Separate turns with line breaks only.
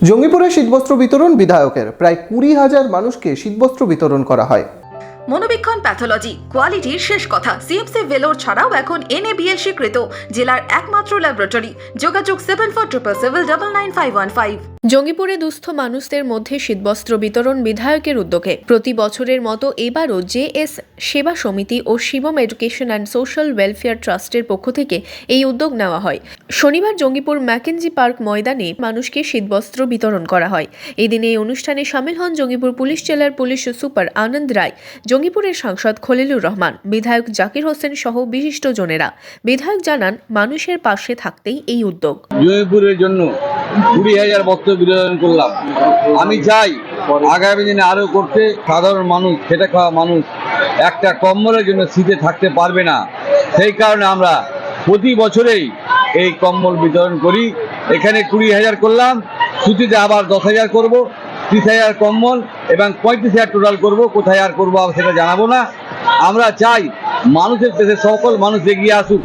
জঙ্গিপুরে শীতবস্ত্র বিতরণ বিধায়কের। প্রায় কুড়ি হাজার মানুষকে শীতবস্ত্র বিতরণ করা হয়।
মনোবীক্ষণ প্যাথোলজি, কোয়ালিটির শেষ কথা। সিএমসি ভেলোর ছাড়াও এখন এনএবিএল স্বীকৃত জেলার একমাত্র ল্যাবরেটরি। যোগাযোগ seven four triple seven double nine five one five
জঙ্গিপুরে দুস্থ মানুষদের মধ্যে শীতবস্ত্র বিতরণ বিধায়কের উদ্যোগে প্রতি বছরের মতো এবারও জেএস সেবা সমিতি ও Shivam education and social welfare ট্রাস্টের পক্ষ থেকে এই উদ্যোগ নেওয়া হয়। শনিবার জঙ্গিপুর ম্যাকেনজি পার্ক ময়দানে মানুষকে শীতবস্ত্র বিতরণ করা হয়। এদিন এই অনুষ্ঠানে সামিল হন জঙ্গিপুর পুলিশ জেলার পুলিশ সুপার আনন্দ রায়, জঙ্গিপুরের সাংসদ খলিলুর রহমান, বিধায়ক জাকির হোসেন সহ বিশিষ্ট জনেরা। বিধায়ক জানান, মানুষের পাশে থাকতেই এই উদ্যোগ।
জয়পুরের জন্য কুড়ি হাজার বস্ত্র বিতরণ করলাম। আমি চাই আগামী দিনে আরও করতে, সাধারণ মানুষ, খেটে খাওয়া মানুষ, একটা কম্বলের জন্য শীতে থাকতে পারবে না। সেই কারণে আমরা প্রতি বছরেই এই কম্বল বিতরণ করি। এখানে কুড়ি হাজার করলাম, ছুটিতে আবার দশ হাজার করব, ত্রিশ হাজার কম্বল এবং পঁয়ত্রিশ হাজার টোটাল করব। কোথায় আর করব সেটা জানাব না। আমরা চাই মানুষের দেশে সকল মানুষ এগিয়ে আসুক।